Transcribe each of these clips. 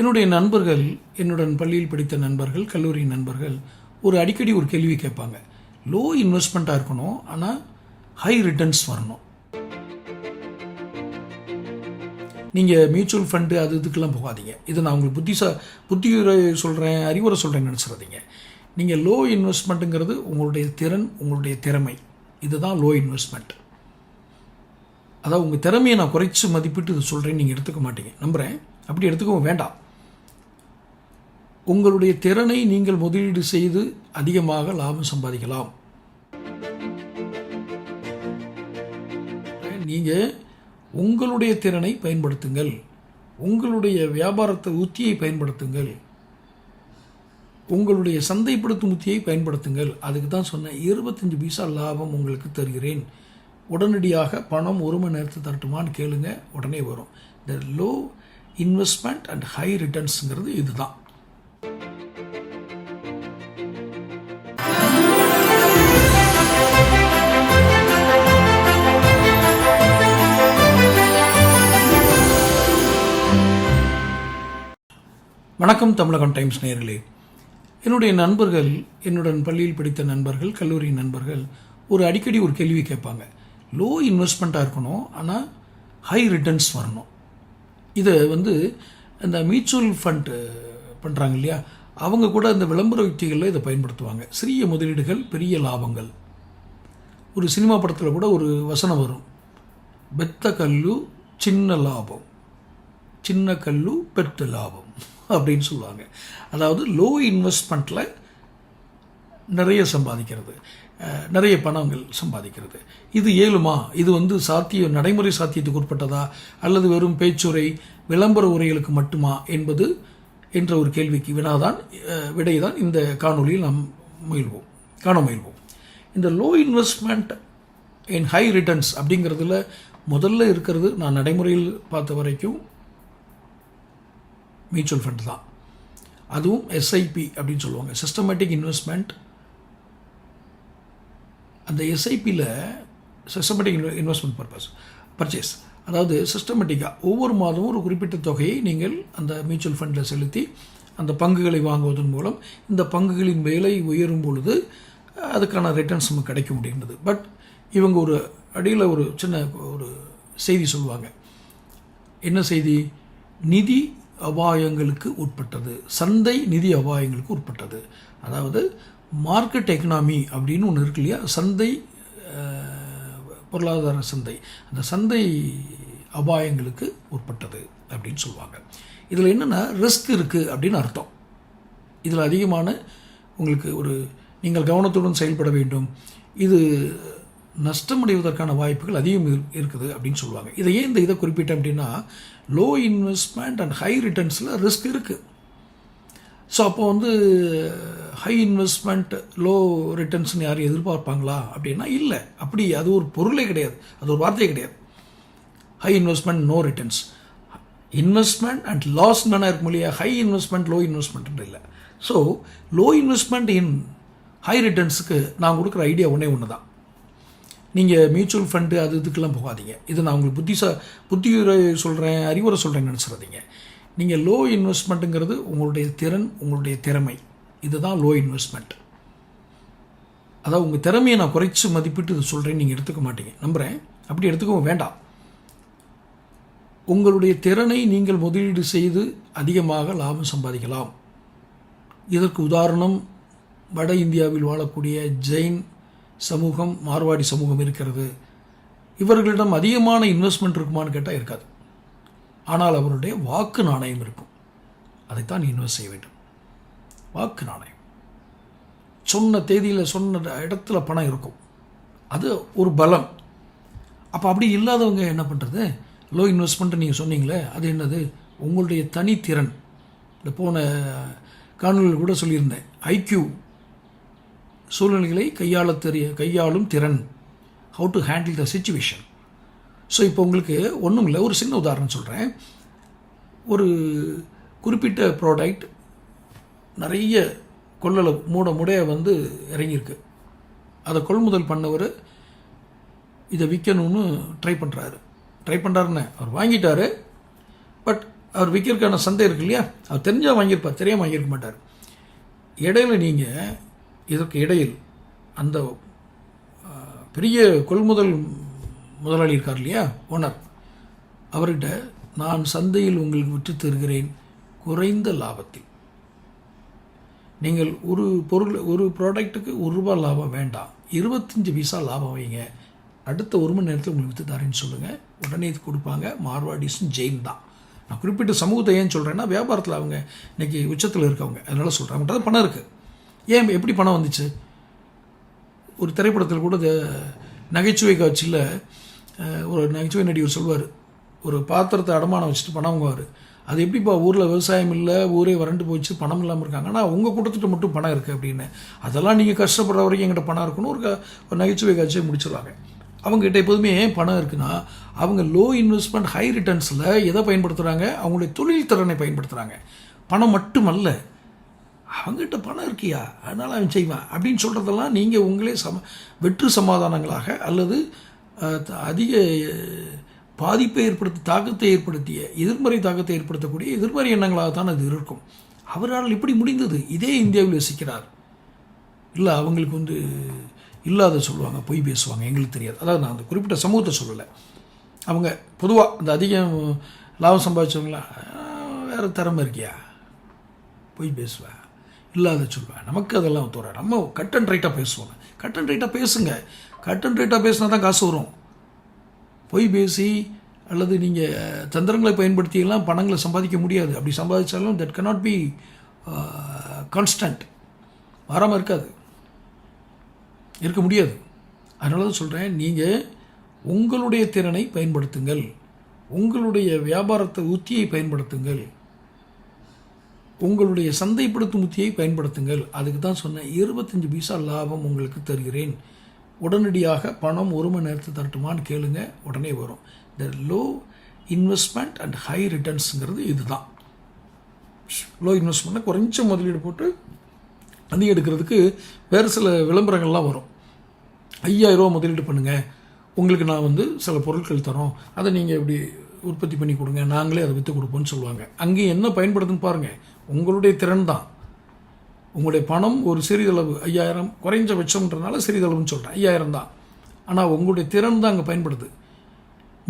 என்னுடைய நண்பர்கள் என்னுடன் பள்ளியில் படித்த நண்பர்கள் கல்லூரி நண்பர்கள் ஒரு அடிக்கடி ஒரு கேள்வி கேட்பாங்க. லோ இன்வெஸ்ட்மெண்ட்டாக இருக்கணும் ஆனால் ஹை ரிட்டர்ன்ஸ் வரணும். நீங்கள் மியூச்சுவல் ஃபண்டு அது இதுக்கெல்லாம் போகாதீங்க. இது நான் உங்களுக்கு புத்திசா புத்தியுரை சொல்கிறேன் அறிவுரை சொல்கிறேன்னு நினச்சிடாதீங்க. நீங்கள் லோ இன்வெஸ்ட்மெண்ட்டுங்கிறது உங்களுடைய திறன் உங்களுடைய திறமை. இதுதான் லோ இன்வெஸ்ட்மெண்ட் அதாவது உங்கள் திறமையை நான் குறைச்சி மதிப்பிட்டு இது சொல்கிறேன்னு நீங்கள் எடுத்துக்க மாட்டீங்க. நம்புகிறேன் அப்படி எடுத்துக்கவும் வேண்டாம். உங்களுடைய திறனை நீங்கள் முதலீடு செய்து அதிகமாக லாபம் சம்பாதிக்கலாம். நீங்கள் உங்களுடைய திறனை பயன்படுத்துங்கள். உங்களுடைய வியாபாரத்தை உத்தியை பயன்படுத்துங்கள். உங்களுடைய சந்தைப்படுத்தும் உத்தியை பயன்படுத்துங்கள். அதுக்கு தான் சொன்னேன் இருபத்தஞ்சி பைசா லாபம் உங்களுக்கு தருகிறேன். உடனடியாக பணம் ஒரு மணி நேரத்தை தரட்டுமான்னு கேளுங்க உடனே வரும். இந்த லோ இன்வெஸ்ட்மெண்ட் அண்ட் ஹை ரிட்டர்ன்ஸுங்கிறது இதுதான். வணக்கம் தமிழகம் டைம்ஸ் நேயர்களே என்னுடைய நண்பர்கள் என்னுடன் பள்ளியில் படித்த நண்பர்கள் கல்லூரி நண்பர்கள் ஒரு அடிக்கடி ஒரு கேள்வி கேட்பாங்க. லோ இன்வெஸ்ட்மெண்ட்டாக இருக்கணும் ஆனால் ஹை ரிட்டர்ன்ஸ் வரணும். இதை வந்து இந்த மியூச்சுவல் ஃபண்ட் பண்ணுறாங்க இல்லையா? அவங்க கூட இந்த விளம்பர யுக்திகளில் இதை பயன்படுத்துவாங்க. சிறிய முதலீடுகள் பெரிய லாபங்கள். ஒரு சினிமா படத்தில் கூட ஒரு வசனம் வரும். பெத்த கல்லு சின்ன லாபம். சின்ன கல்லு பெத்த லாபம். அப்படின்னு சொல்லுவாங்க. அதாவது லோ இன்வெஸ்ட்மெண்ட்டில் நிறைய சம்பாதிக்கிறது. நிறைய பணங்கள் சம்பாதிக்கிறது. இது ஏழுமா இது வந்து சாத்திய நடைமுறை சாத்தியத்துக்கு உட்பட்டதா? அல்லது வெறும் பேச்சுரை விளம்பர உரைகளுக்கு மட்டுமா என்பது என்ற ஒரு கேள்விக்கு வினாதான் அஹ், விடைதான் இந்த காணொளியில் நாம் முயல்வோம். காண முயல்வோம். இந்த low investment in high returns அப்படிங்கிறதுல முதல்ல இருக்கிறது நான் நடைமுறையில் பார்த்த வரைக்கும் மியூச்சுவல் ஃபண்ட் தான். அதுவும் எஸ்ஐபி அப்படின்னு சொல்லுவாங்க. சிஸ்டமேட்டிக் இன்வெஸ்ட்மெண்ட் அந்த எஸ்ஐபியில் சிஸ்டமேட்டிக் இன்வெஸ்ட்மெண்ட் பர்பஸ் பர்ச்சேஸ் அதாவது சிஸ்டமேட்டிக்காக ஒவ்வொரு மாதமும் ஒரு குறிப்பிட்ட தொகையை நீங்கள் அந்த மியூச்சுவல் ஃபண்டில் செலுத்தி அந்த பங்குகளை வாங்குவதன் மூலம் இந்த பங்குகளின் விலை உயரும் பொழுது அதுக்கான ரிட்டர்ன்ஸ் நமக்கு கிடைக்க முடிகின்றது. பட் இவங்க ஒரு அடியில் ஒரு சின்ன ஒரு செய்தி சொல்லுவாங்க. என்ன செய்தி? நிதி அபாயங்களுக்கு உட்பட்டது. சந்தை நிதி அபாயங்களுக்கு உட்பட்டது. அதாவது மார்க்கெட் எக்கனாமி அப்படின்னு ஒன்று இருக்கு இல்லையா? சந்தை பொருளாதார சந்தை. அந்த சந்தை அபாயங்களுக்கு உட்பட்டது அப்படின்னு சொல்லுவாங்க. இதில் என்னென்னா ரிஸ்க் இருக்குது அப்படின்னு அர்த்தம். இதில் அதிகமான உங்களுக்கு ஒரு நீங்கள் கவனத்துடன் செயல்பட வேண்டும். இது நஷ்டமடைவதற்கான வாய்ப்புகள் அதிகம் இரு- இருக்குது அப்படின்னு சொல்லுவாங்க. இதை ஏன் இந்த இதை குறிப்பிட்டேன் அப்படின்னா லோ இன்வெஸ்ட்மெண்ட் அண்ட் ஹை ரிட்டர்ன்ஸில் ரிஸ்க் இருக்குது ஸோ அப்போ வந்து ஹை இன்வெஸ்ட்மெண்ட் லோ ரிட்டர்ன்ஸ்னு யாரும் எதிர்பார்ப்பாங்களா அப்படின்னா இல்லை. அப்படி அது ஒரு பொருளே கிடையாது. அது ஒரு வார்த்தையே கிடையாது. High investment no returns investment and loss தானே இருக்கும் இல்லையா? ஹை இன்வெஸ்ட்மெண்ட் லோ இன்வெஸ்ட்மெண்ட் இல்லை. So low investment in high ரிட்டர்ன்ஸுக்கு நான் கொடுக்குற ஐடியா ஒன்றே ஒன்று தான் நீங்கள் மியூச்சுவல் ஃபண்டு அது இதுக்கெல்லாம் போகாதீங்க. இது நான் உங்களுக்கு புத்திசா புத்தியுரை சொல்கிறேன் அறிவுரை சொல்கிறேன்னு நினச்சிடாதீங்க. நீங்கள் லோ இன்வெஸ்ட்மெண்ட்டுங்கிறது உங்களுடைய திறன் உங்களுடைய திறமை. இதுதான் லோ இன்வெஸ்ட்மெண்ட் அதாவது உங்கள் திறமையை நான் குறைச்சி மதிப்பிட்டு இது சொல்கிறேன்னு நீங்கள் எடுத்துக்க மாட்டீங்க. நம்புகிறேன் அப்படி எடுத்துக்கவும் வேண்டாம். உங்களுடைய திறனை நீங்கள் முதலீடு செய்து அதிகமாக லாபம் சம்பாதிக்கலாம். இதற்கு உதாரணம் வட இந்தியாவில் வாழக்கூடிய ஜெயின் சமூகம் மார்வாடி சமூகம் இருக்கிறது. இவர்களிடம் அதிகமான இன்வெஸ்ட்மெண்ட் இருக்குமான்னு கேட்டால் இருக்காது. ஆனால் அவருடைய வாக்கு நாணயம் இருக்கும். அதைத்தான் இன்வெஸ்ட் செய்ய வேண்டும். வாக்கு நாணயம். சொன்ன தேதியில் சொன்ன இடத்துல பணம் இருக்கும். அது ஒரு பலம். அப்போ அப்படி இல்லாதவங்க என்ன பண்ணுறது லோ இன்வெஸ்ட்மெண்ட்டு நீங்கள் சொன்னீங்களே அது என்னது? உங்களுடைய தனித்திறன். இந்த போன காணொலியில் கூட சொல்லியிருந்தேன். ஐக்யூ சூழ்நிலைகளை கையாள தெரிய கையாளும் திறன். How to handle the situation so இப்போ உங்களுக்கு ஒன்றும் இல்லை. ஒரு சின்ன உதாரணம் சொல்கிறேன் ஒரு குறிப்பிட்ட ப்ராடக்ட் நிறைய கொள்ளளவு மூட முடைய வந்து இறங்கியிருக்கு. அதை கொள்முதல் பண்ணவர் இதை விற்கணும்னு ட்ரை பண்ணுறாரு ட்ரை பண்ணுறாருன்னு அவர் வாங்கிட்டார். பட் அவர் விற்கிறதுக்கான சந்தை இருக்கு இல்லையா? அவர் தெரிஞ்சால் வாங்கியிருப்பார். தெரியாமல் வாங்கியிருக்க மாட்டார். இடையில நீங்கள் இதற்கு இடையில் அந்த பெரிய கொள்முதல் முதலாளி இருக்கார் இல்லையா? ஓனர். அவர்கிட்ட நான் சந்தையில் உங்களுக்கு விற்று தருகிறேன். குறைந்த லாபத்தில். நீங்கள் ஒரு பொருள் ஒரு ப்ராடக்ட்டுக்கு ஒரு ரூபாய் லாபம் வேண்டாம். இருபத்தஞ்சி பைசா லாபம் வைங்க. அடுத்த ஒரு மணி நேரத்தில் உங்களுக்கு விற்று தரேன்னு சொல்லுங்கள் உடனே இது கொடுப்பாங்க. மார்வாடிஸும் ஜெயின் தான். நான் குறிப்பிட்ட சமூகத்தை ஏன் சொல்கிறேன்னா வியாபாரத்தில் அவங்க இன்னைக்கு உச்சத்தில் இருக்கவங்க. அதனால் சொல்கிறேன் அவங்கள்ட்ட பணம் இருக்குது ஏன் எப்படி பணம் வந்துச்சு? ஒரு திரைப்படத்தில் கூட இந்த நகைச்சுவை காட்சியில் ஒரு நகைச்சுவை நடிகர் சொல்வார். ஒரு பாத்திரத்தை அடமானம் வச்சுட்டு பணம் வாங்குவார். அது எப்படிப்பா ஊரில் விவசாயம் இல்லை ஊரே வறண்டு போச்சு பணம் இல்லாமல் இருக்காங்க. ஆனால் உங்கள் கூட்டத்துக்கு மட்டும் பணம் இருக்குது அப்படின்னு. அதெல்லாம் நீங்கள் கஷ்டப்படுற வரைக்கும் எங்கிட்ட பணம் இருக்கணும் ஒரு க- ஒரு நகைச்சுவை காட்சியை முடிச்சிடுவாங்க அவங்ககிட்ட எப்போதுமே ஏன் பணம் இருக்குன்னா அவங்க லோ இன்வெஸ்ட்மெண்ட் ஹை ரிட்டர்ன்ஸில் எதை பயன்படுத்துகிறாங்க அவங்களுடைய தொழில் திறனை பயன்படுத்துகிறாங்க பணம் மட்டுமல்ல அவங்ககிட்ட பணம் இருக்கியா? அதனால் அவன் செய்வான். அப்படின்னு சொல்கிறதெல்லாம் நீங்கள் உங்களே சம வெற்று சமாதானங்களாக அல்லது அதிக பாதிப்பை ஏற்படுத்தி தாக்கத்தை ஏற்படுத்திய எதிர்மறை தாக்கத்தை ஏற்படுத்தக்கூடிய எதிர்மறை எண்ணங்களாக தான் அது இருக்கும். அவரால் இப்படி முடிந்தது. இதே இந்தியாவில் வசிக்கிறார். இல்லை அவங்களுக்கு வந்து இல்லாத சொல்லுவாங்க பொய் பேசுவாங்க. எங்களுக்கு தெரியாது. அதாவது நான் அந்த குறிப்பிட்ட சமூகத்தை சொல்லலை. அவங்க பொதுவாக இந்த அதிகம் லாபம் சம்பாதிச்சவங்களாம் வேறு திறமை இருக்கியா? பொய் பேசுவேன் இல்லாத சொல்வேன் நமக்கு அதெல்லாம் தோற. நம்ம கட் அண்ட் ரைட்டாக பேசுவோம். கட் அண்ட் ரைட்டாக பேசுங்க. கட் அண்ட் ரைட்டாக பேசினா தான் காசு வரும். பொய் பேசி அல்லது நீங்கள் தந்திரங்களை பயன்படுத்தியெல்லாம் பணங்களை சம்பாதிக்க முடியாது. அப்படி சம்பாதிச்சாலும் தட் கனாட் பி கான்ஸ்டன்ட் வராமல் இருக்காது. இருக்க முடியாது. அதனால தான் சொல்கிறேன் நீங்கள் உங்களுடைய திறனை பயன்படுத்துங்கள். உங்களுடைய வியாபாரத்தை உத்தியை பயன்படுத்துங்கள். உங்களுடைய சந்தைப்படுத்தும் உத்தியை பயன்படுத்துங்கள். அதுக்கு தான் சொன்னேன் இருபத்தஞ்சி பைசா லாபம் உங்களுக்கு தருகிறேன். உடனடியாக பணம் ஒரு மணி நேரத்தை தரட்டுமான்னு கேளுங்க உடனே வரும். The low investment and high ரிட்டர்ன்ஸுங்கிறது இதுதான். லோ இன்வெஸ்ட்மெண்ட்டில் குறைஞ்ச முதலீடு போட்டு அதிகம் எடுக்கிறதுக்கு வேறு சில விளம்பரங்கள்லாம் வரும். ஐயாயிரம் ரூபா முதலீடு பண்ணுங்கள் உங்களுக்கு நான் வந்து சில பொருட்கள் தரோம். அதை நீங்கள் இப்படி உற்பத்தி பண்ணி கொடுங்க நாங்களே அதை விற்று கொடுப்போம்னு சொல்லுவாங்க. அங்கே என்ன பயன்படுதுன்னு பாருங்கள் உங்களுடைய திறன் தான். உங்களுடைய பணம் ஒரு சிறிதளவு ஐயாயிரம் குறைஞ்சபட்சம்ன்றனால சிறிதளவுன்னு சொல்கிறேன் ஐயாயிரம் தான். ஆனால் உங்களுடைய திறன் தான் அங்கே பயன்படுது.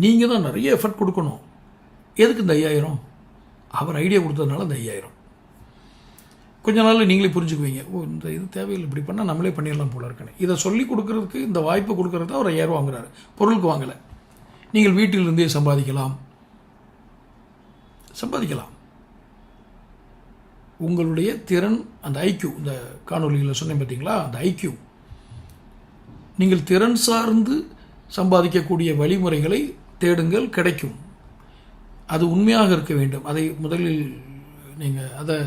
நீங்கள் தான் நிறைய எஃபர்ட் கொடுக்கணும். எதுக்கு இந்த ஐயாயிரம்? அவர் ஐடியா கொடுத்ததுனால இந்த ஐயாயிரம். கொஞ்ச நாள் நீங்களே புரிஞ்சுக்குவீங்க. ஓ இந்த இது தேவையில்லை இப்படி பண்ணால் நம்மளே பண்ணிடலாம் போல இருக்குன்னு. இதை சொல்லி கொடுக்குறதுக்கு இந்த வாய்ப்பை கொடுக்குறது அவர் ஐயாயிரம் வாங்குறாரு. பொருளுக்கு வாங்கலை. நீங்கள் வீட்டிலிருந்தே சம்பாதிக்கலாம். சம்பாதிக்கலாம். உங்களுடைய திறன் அந்த ஐக்கியூ இந்த காணொலியில் சொன்னேன் பார்த்தீங்களா அந்த ஐக்கியூ நீங்கள் திறன் சார்ந்து சம்பாதிக்கக்கூடிய வழிமுறைகளை தேடுங்கள் கிடைக்கும். அது உண்மையாக இருக்க வேண்டும். அதை முதலில் நீங்கள் அதை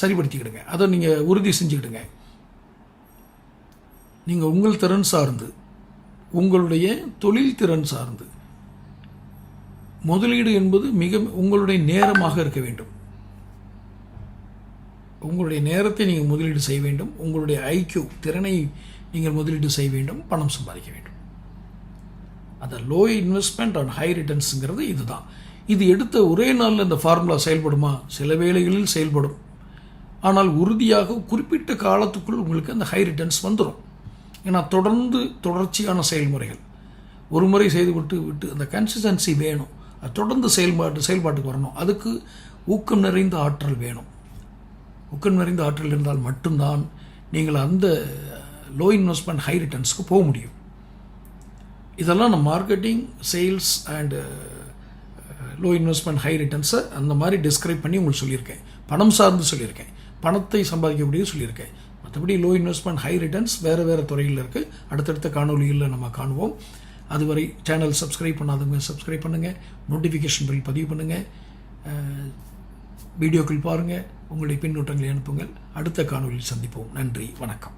சரிப்படுத்திக்கிடுங்க. அதை நீங்கள் உறுதி செஞ்சுக்கிடுங்க. நீங்கள் உங்கள் திறன் சார்ந்து உங்களுடைய தொழில் திறன் சார்ந்து முதலீடு என்பது மிக உங்களுடைய நேரமாக இருக்க வேண்டும். உங்களுடைய நேரத்தை நீங்கள் முதலீடு செய்ய வேண்டும். உங்களுடைய ஐக்கியூ திறனை நீங்கள் முதலீடு செய்ய வேண்டும். பணம் சம்பாதிக்க வேண்டும். அந்த லோ இன்வெஸ்ட்மெண்ட் அண்ட் ஹை ரிட்டர்ன்ஸுங்கிறது இதுதான். இது எடுத்த ஒரே நாளில் இந்த ஃபார்முலா செயல்படுமா? சில வேளைகளில் செயல்படும். ஆனால் உறுதியாக குறிப்பிட்ட காலத்துக்குள் உங்களுக்கு அந்த ஹை ரிட்டர்ன்ஸ் வந்துடும் ஏன்னா தொடர்ந்து தொடர்ச்சியான செயல்முறைகள். ஒரு முறை செய்து விட்டு விட்டு அந்த கன்சிஸ்டன்சி வேணும். தொடர்ந்து செயல்பாட்டு செயல்பாட்டுக்கு வரணும். அதுக்கு ஊக்கம் நிறைந்த ஆற்றல் வேணும். ஊக்கம் நிறைந்த ஆற்றல் இருந்தால் மட்டும்தான் நீங்கள் அந்த லோ இன்வெஸ்ட்மெண்ட் ஹை ரிட்டர்ன்ஸ்க்கு போக முடியும். இதெல்லாம் நான் marketing sales and low investment high ரிட்டர்ன்ஸை அந்த மாதிரி டிஸ்கிரைப் பண்ணி உங்களுக்கு சொல்லியிருக்கேன். பணம் சார்ந்து சொல்லியிருக்கேன். பணத்தை சம்பாதிக்கக்கூடிய சொல்லியிருக்கேன். மற்றபடி லோ இன்வெஸ்ட்மெண்ட் ஹை ரிட்டர்ன்ஸ் வேறு வேறு துறையில் இருக்குது அடுத்தடுத்த காணொலிகளில் நம்ம காணுவோம். அதுவரை சேனல் சப்ஸ்கிரைப் பண்ணாதவங்க சப்ஸ்கிரைப் பண்ணுங்கள் நோட்டிஃபிகேஷன் பில் பதிவு பண்ணுங்கள் வீடியோக்கள் பாருங்கள் உங்களுடைய பின்னூட்டங்களை அனுப்புங்கள். அடுத்த காணொலியில் சந்திப்போம். நன்றி. வணக்கம்.